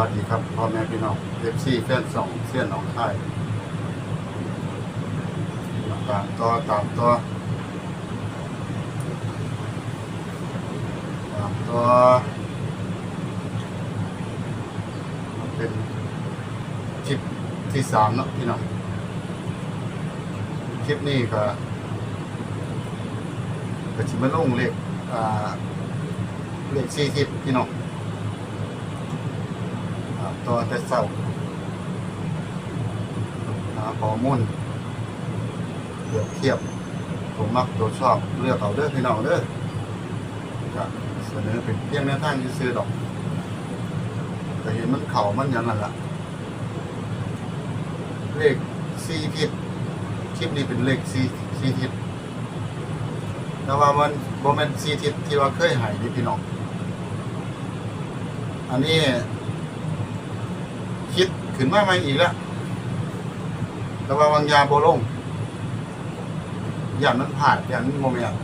วัสดีครับพ่อแม่พี่น้องเอฟซีแฟนสองเสี้ยนหนองคายตามต่อตามต่อตามต่อมันเป็นคลิปที่สามเนาะพี่น้องคลิปนี้ก็ก็ชิมาลงเลขอ่าเลขสี่ทิศพี่น้อง ตัวแต่เศร้าหาข้อมูลเปรียบเทียบตัวมักตัวชอบเลือกเอาเด้อพี่น้องเด้อก็เสนอเป็นเพียงแนวทางที่ซื้อดอก แต่เห็นมันเข่ามันย่างนั้นละเลขสี่ทิศคลิปนี้เป็นเลขสี่สี่ทิศแต่ว่ามันโมเมนต์สี่ทิศที่ว่าเคยหายนี่พี่น้อง อันนี้ คิดขึ้นมาใหม่อีกแล้วแต่ว่าบางยาโบลงอย่างนั้นผ่านอย่างนั้นโมเมนต์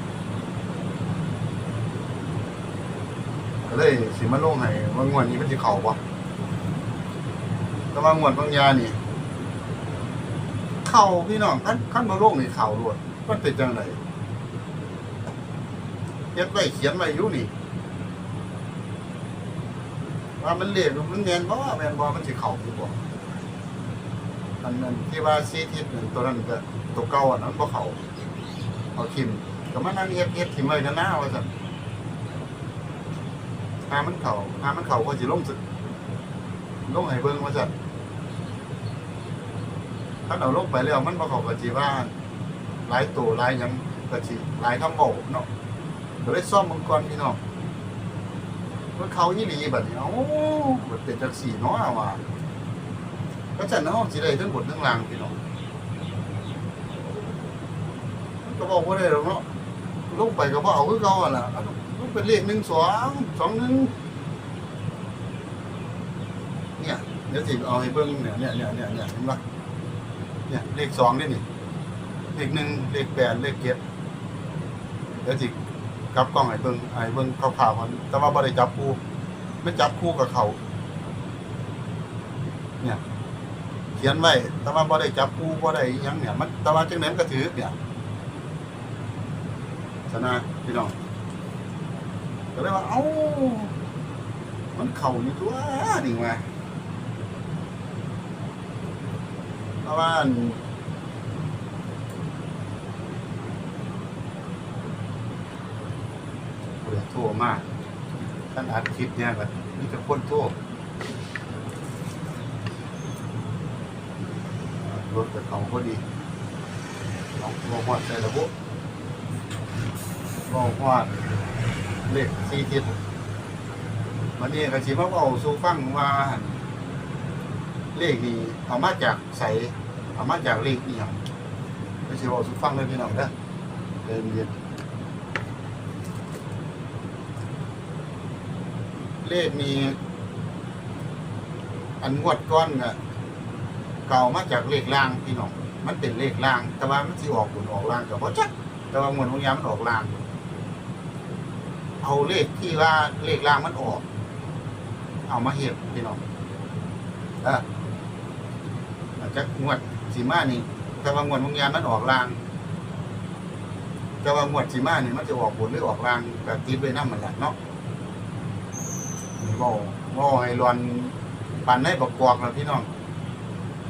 ก็เลยสิมาลงให้ว่างวดนี้มันจะเข่าปะแต่ว่างวดบางยานี่เข่าพี่น้องขั้นขั้นโบลงนี่เข่าล้วนมันเป็นจังไดเฮ็ดไว้เขียนไว้อยู่นี่ ว่ามันเรียกมันแมนบ่ว่าแมนบ่มันสิเข้าอยู่บ่อันนั้นที่ว่าซีทิศนั่นตัวนั้นก็ตัวเก่าอันนั้นบ่เข้าเอาทิมก็มานั่งเฮ็ดเฮ็ดทิมไว้กันหน้าว่าซั่นหามันเข้าหามันเข้าก็สิลงสึลงให้เบิ่งว่าซั่นถ้าเอาลงไปแล้วมันบ่เข้าก็สิว่าหลายตัวหลายหยังก็สิหลายคำเว้าเนาะก็เลยซ่อมมังกรพี่น้อง มันเขายี่หลีแบบนี้เอ้ามันเป็นจังสี่เนาะว่าก็จะเนาะสิได้ทั้งบททั้งล่างพี่น้องก็บอกว่าได้หรอกเนาะลงไปก็บ่เอาคือเก่าอะล่ะมันเป็นเลขหนึ่งสองสองหนึ่งเนี่ยเดี๋ยวสิเอาให้เบิ่งเนี่ยเนี่ยเนี่ยเนี่ยเนี่ยเห็นปะเนี่ยเลขสองนี่นี่เลขหนึ่งเลขแปดเลขเจ็ดเดี๋ยวสิ กลับกล้องไอ้เบิ่งไอ้เบิ่งข่าวๆมันแต่ว่าบ่ได้จับคู่ ไม่จับคู่กับเขาเนี่ย เขียนไว้ แต่ว่าบ่ได้จับคู่บ่ได้อิยังเนี่ย มันแต่ว่าจังได๋มันก็ถือเนี่ยชนะพี่น้องก็เลยว่าเอ้ามันเข้าอยู่ตัวนี่ว่าเพราะว่าอัน เปิดโทรมากท่านอัดคลิปเนี่ยก็มีแต่คนโทรรถกับเขาพอดีลองลองวัดใส่ระบบลองวัดเลขสี่ทิศวันนี้ก็สิมเอาสูฟังว่าเลขนี้เอามาจากใสเอามาจากเลขนี่ยังก็สิเอาสูฟังเลยพี่น้องเด้อเดินเย็น เลขมี อันงวดก้อนน่ะเก่ามาจากเลขล่างพี่น้องมันเป็นเลขล่าง แต่ว่ามันสิออกบนออกล่างกับพ่จักแต่ว่างวดของยามันออกล่าง เอาเลขที่ว่าเลขล่างมันออก เอามาเห็ดพี่น้องเออจากงวดสีมานี่แต่ว่างวดของยามันออกล่างแต่ว่างวดสีมานี่มันจะออกบนหรือออกล่างกับติดไว้น้ำมันแหละเนาะ บ่บ่ให้รอนปันให้ประกอบแล้วพี่น้อง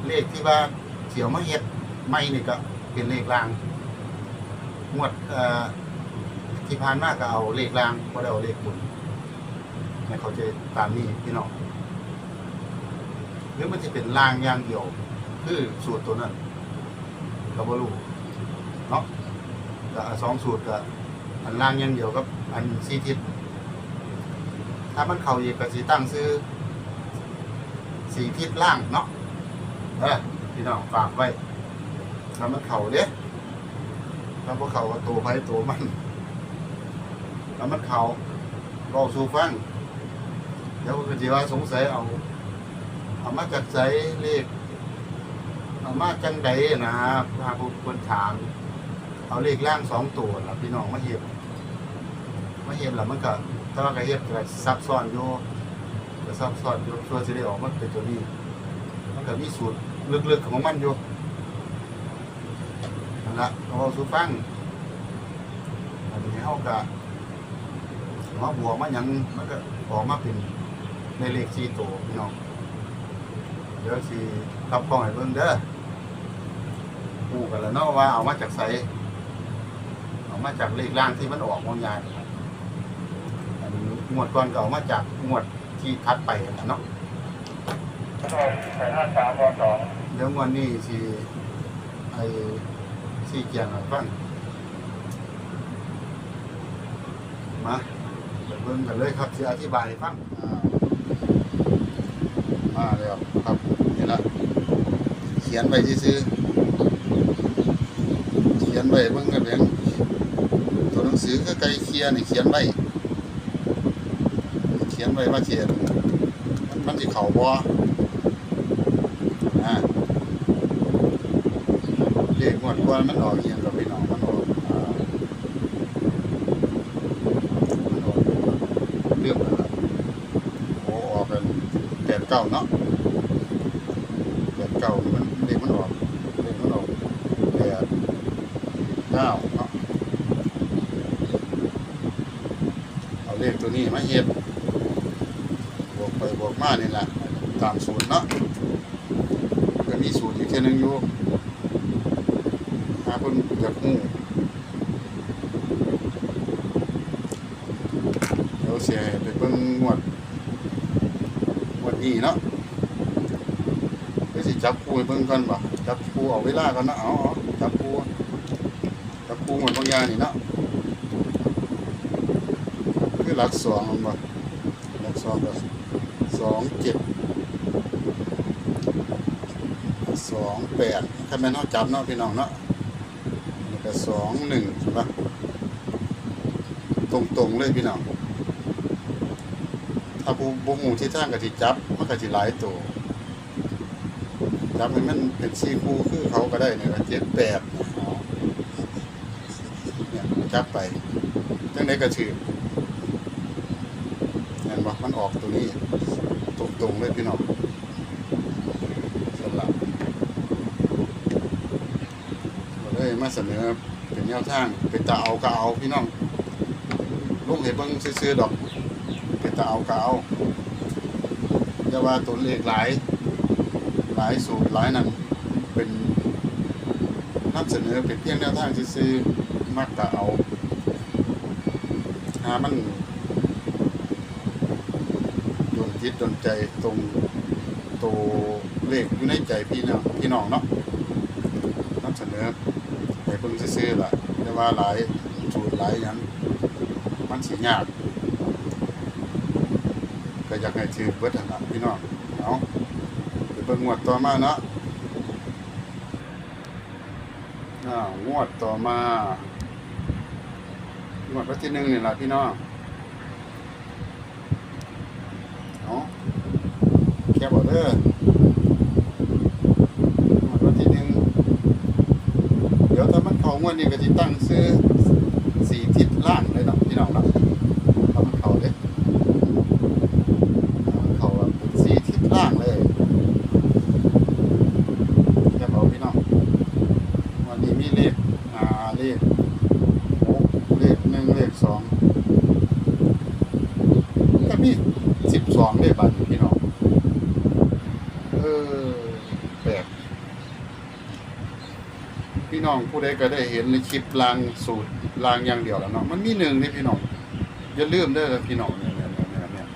เลขที่ว่าเสียวมาเฮ็ดไม่นี่ก็เป็นเลขรางงวดเอ่อที่ผ่านมาก็เอาเลขรางบ่ได้เอาเลขบนให้เขาใจตามนี้พี่น้องหรือมันจะเป็นรางอย่างเดียว คือสูตรตัวนั้นก็บ่รู้เนาะก็สองสูตรก็อันรางอย่างเดียวกับอันซีทิศ ถ้ามันเข่าอีกก็สีตั้งซื้อสีทิศล่างเนาะเออพี่น้องฝากไว้ถ้ามันเข่าเด้ถ้าพวกเขาก็ตัวไผตัวมันถ้ามันเข่าเราสูฟังเดี๋ยวก็จะว่าสงสัยเอาเอามาจากใจเลขเอามาจังใดนะพาผู้คนถาม เอาเลขล่างสองตัวล่ะพี่น้องมาเห็นมาเห็นแล้วมันก็ แต่ว่าก็เฮ็ดก็ซับซ้อนอยู่ก็ซับซ้อนอยู่ส่วนสิได้ออกมันเป็นตัวนี้ มันก็มีสูตรลึกๆของมันอยู่นั่นละเอาสู่ฟังอันนี้เฮาก็มาบวกมาหยังมันก็ออกมาเป็นในเลข4ตัวพี่น้องเดี๋ยวสิกลับกล้องให้เบิ่งเด้อปูกันแล้วเนาะว่าเอามาจากไสเอามาจากเลขล่างที่มันออกมองยานอันนี้ งวดก่อนก็เอามาจากงวดที่ทัดไปนั่นล่ะเนาะแปดห้าสามวสองเดี๋ยววันนี้สิไอ้สี่เกียงให้ฟังมาเดี๋ยวเบิ่งกันเลยครับสิอธิบายให้ฟังอ่ามาแล้วครับนี่ละเขียนไว้ซื่อๆเขียนไว้เบิ่งกันเพียงตัวหนังสือก็ไกลเคียนี่เขียนไว้เขียนไว้ว่าเขียนมันสิเข้าบ่อ่าเด็กงวดก่อนมันออกเอียงกับพี่น้องมันออกอ่ามันออกเรื่องอะไรโอ้ออกเป็นแปดเก้าเนาะแปดเก้ามันเด็กมันออกเด็กมันออกแปดเก้าเนาะเอาเลขตัวนี้มาเฮ็ด วกไปบวกมานี่แหละตามสูตรเนาะก็มีสูตรอีกเทียหนึงอยู่หาเพิ่นอยากฮู้เดี๋ยวเสิให้ไปเบิ่งงวดงวดนี้เนาะเดี๋ยสิจับคู่เบิ่งก่อนบ่จับคู่เอาเวลาก่อนนะเอาเอจับคู่จับคู่หมดบางอย่างนี่เนาะคือหลักสองมันบ่หลักสองก็ องเจ็ดสองแปดถ้าแม่นเฮาจับเนาะพี่น้องเนาะแล้วก็สองหนึ่งใช่ปะตรงตรงๆเลยพี่น้อง ถ้าผู้บุหูที่ทางกะทิจับมันกะทิหลายตัวจับให้มันเป็นซีคูคือเขาก็ได้เนี่ยเจ็ดแปดเอาเนี่ยจับไปจังไดก็ถือเห็นปะมันออกตัวนี้ ตรงๆเลยพี่น้องสำหรับก็เลยมาเสนอเป็นแนวทางเป็นตาเอาก็เอาพี่น้องลุงเห็นเบิ่งซื่อๆดอกเป็นตาเอาก็เอาอย่าว่าตัวเลขหลายหลายสูตรหลายนั่นเป็นนำเสนอเป็นเพียงแนวทางซื่อๆมักตาเอาหามันโดน จิตโดนใจตรงตัวเลขอยู่ในใจพี่น้องพี่น้องเนาะนำเสนอไปเบิ่งซื่อๆล่ะแต่ว่าหลายสูตรหลายหยังมันสิยากก็อยากให้ถือเบิดหั่นล่ะพี่น้องเอาะไปเบิ่งงวดต่อมาเนาะอ้างวดต่อมางวดวันที่หนึ่งนี่ล่ะพี่น้องเอา แกบอกเด้อวันที่หนึ่งเดี๋ยวถ้ามันของวดนี้ก็จะตั้งซื้อสีทิศล่างเลยเนาะพี่น้องเนาะถ้ามันเขาเลยถ้ามันเขาแบบเป็นสีทิศล่างเลยแค่เอาพี่น้องวันนี้มีเลขอ่าเลขหกเลขหนึ่งเลขสองก็มีสิบสองเลขบัตรพี่น้อง เออแปลกพี่น้องผู้ใดก็ได้เห็นในคลิปรางสูตรรางอย่างเดียวแล้วเนาะมันมีหนึ่งนี่พี่น้องอย่าลืมเด้อพี่น้องเนี่ยเนี่ยเนี่ยเนี่ย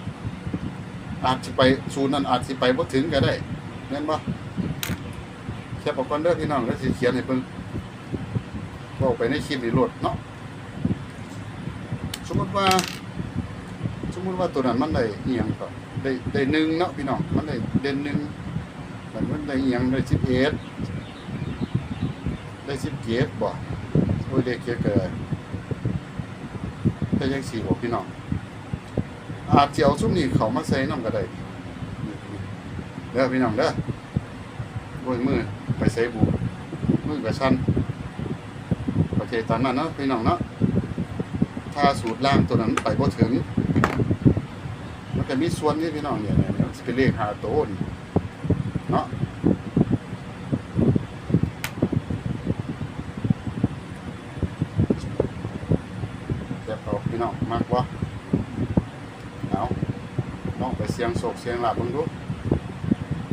อาจจะไปสูตรนั้นอาจจะไปบ่ถึงก็ได้แม่นบ่แค่บอกก่อนเด้อพี่น้องแล้วสิเขียนให้เพิ่นเว้าไปในคลิปนี่โลดเนาะสมมติว่า สมมติว่าตัวนั้นมันได้เอียงก็ได้ได้หนึ่งเนาะพี่น้องมันได้เด่นหนึ่ง มันมันได้อียังได้11ได้สิบเจ็ดบ่โอ้ยเด็กเกิดแต่ยังสี่บอกพี่น้องอาจจะเอาซุ้มนี้เขามาใส่น้ำก็ได้เด้อพี่น้องเด้อโอ้ยมือไปใส่บุมือกับชันประเทศตามนั้นเนาะพี่น้องเนาะถ้าสูตรล่างตัวนั้นไปบ่ถึง มันก็มีส่วนนี่พี่น้องเนี่ยเนี่ยเนี่ยสิเป็นเลขหาโตวนี่ เนาะแต่เอาพี่น้องมากวะเอาลองไปเสียงโศกเสียงหลับบิ่งดู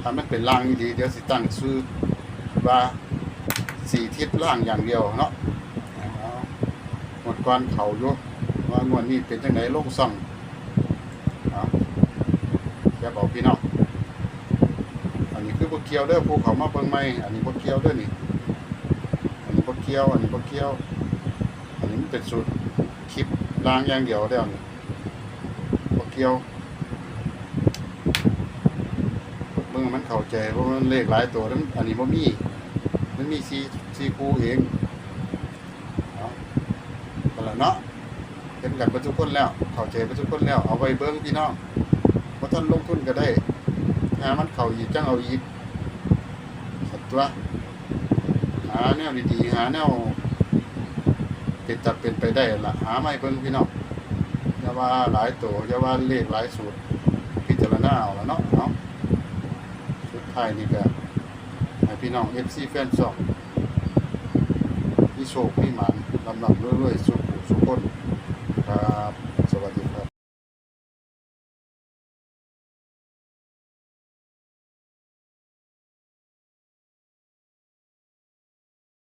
ถ้ามันเป็นล่างดีเดี๋ยวสิตั้งชื่อว่าสี่ทิศล่างอย่างเดียวเนาะหมดก่อนเขาอยู่ว่างวดนี้เป็นจังไดลงซ่องเอาแค่บอกพี่น้อง อันนี้คือบ่เกี่ยวเด้อผู้เขามาเบิ่งใหม่อันนี้บ่เกี่ยวเด้อนี่อันนี้บ่เกี่ยว อันนี้บ่เกี่ยว อันนี้มันเป็นสูตรคลิปล่างอย่างเดียวแล้วนี่บ่เกี่ยวเบิ่งมันเข้าใจเพราะมันเลขหลายตัวแล้วมันอันนี้บ่มีมันมีสี่สี่คู่เองเอาไปแล้วเนาะเห็นกันเบ่ทุกคนแล้วเข้าใจเบ่ทุกคนแล้วเอาไว้เบิ่งพี่น้องบ่ทันลงทุนก็ได้หามันเข้าอีกจังเอาอีก ว์ตัวหาแนวดีๆหาแนวเป็นจับเป็นไปได้ละหาไม่เบิ่งพี่น้องอย่าว่าหลายตัวอย่าว่าเลขหลายสูตรพิจารณาเอาละเนาะเนาะสุดท้ายนี่ก็ให้พี่น้อง FC แฟนช่องมีโชคมีหมานลำลำรวยๆสุขสุขคนครับสวัสดีครับ